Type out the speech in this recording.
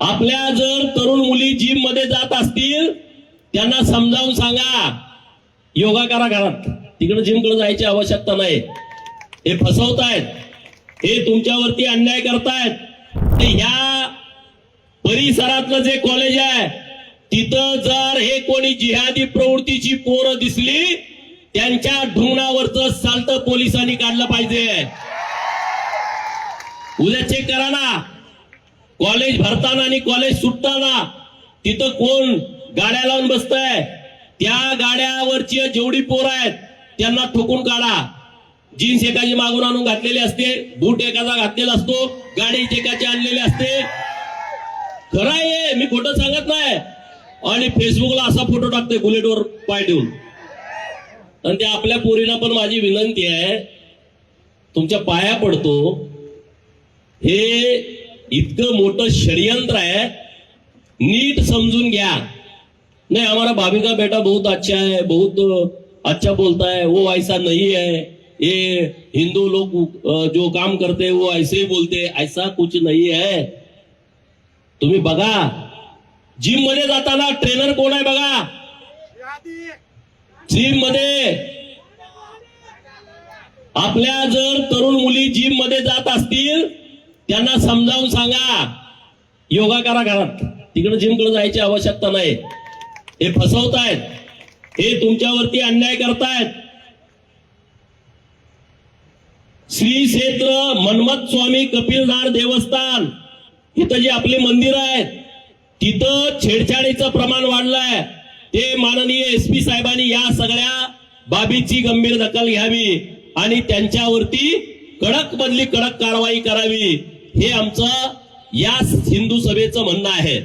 आपल्या जर तरुण मुली जिममध्ये जात असतील त्यांना समजावून सांगा योगा करा घरात. तिकडे जिमकडे जायची आवश्यकता नाही. हे फसवतायत. हे तुमच्यावरती अन्याय करतायत. ते ह्या परिसरातलं जे कॉलेज आहे तिथं जर हे कोणी जिहादी प्रवृत्तीची पोरं दिसली त्यांच्या ढुंगणावरच चालतं पोलिसांनी काढलं पाहिजे. उद्या चेक करा ना. कॉलेज भरताना आणि कॉलेज सुटताना तिथं कोण गाड्या लावून बसतंय? त्या गाड्यावरची जेवढी पोर आहेत त्यांना ठोकून काढा. जीन्स एकाची मागून आणून घातलेली असते बूट एकाचा घातलेला असतो गाडी एकाची आणलेली असते. खरं आहे मी खोटं सांगत नाही. आणि फेसबुकला असा फोटो टाकतोय बुलेटवर पाय ठेवून. आणि त्या आपल्या पोरीला पण माझी विनंती आहे तुमच्या पाया पडतो. हे इतकं मोठं षडयंत्र आहे. नीट समजून घ्या. नाही हमारा भाभी का बेटा बहुत अच्छा है बहुत अच्छा बोलता है वो ऐसा नहीं है. ये हिंदू लोग जो काम करते हैं वो ऐसे ही बोलते ऐसा कुछ नहीं है. तुम्ही बघा. जिममध्ये जाताना ट्रेनर कोण आहे बघा? जिममध्ये. आपल्या जर तरुण मुली जिममध्ये जात असतील त्यांना समजावून सांगा. योगा करा घरात. तिकडे जिमकडे जायची आवश्यकता नाही. हे फसवतायत. हे तुमच्यावरती अन्याय करतायत. श्री क्षेत्र मन्मथ स्वामी कपिलधार देवस्थान. इथं जे आपले मंदिर आहेत तिथं छेडछाडीचं प्रमाण वाढलंय. ते माननीय एस पी साहेबांनी या सगळ्या बाबीची गंभीर दखल घ्यावी आणि त्यांच्यावरती कडक मधली कडक कारवाई करावी. हे आमचं या हिंदू सभेचं म्हणणं आहे.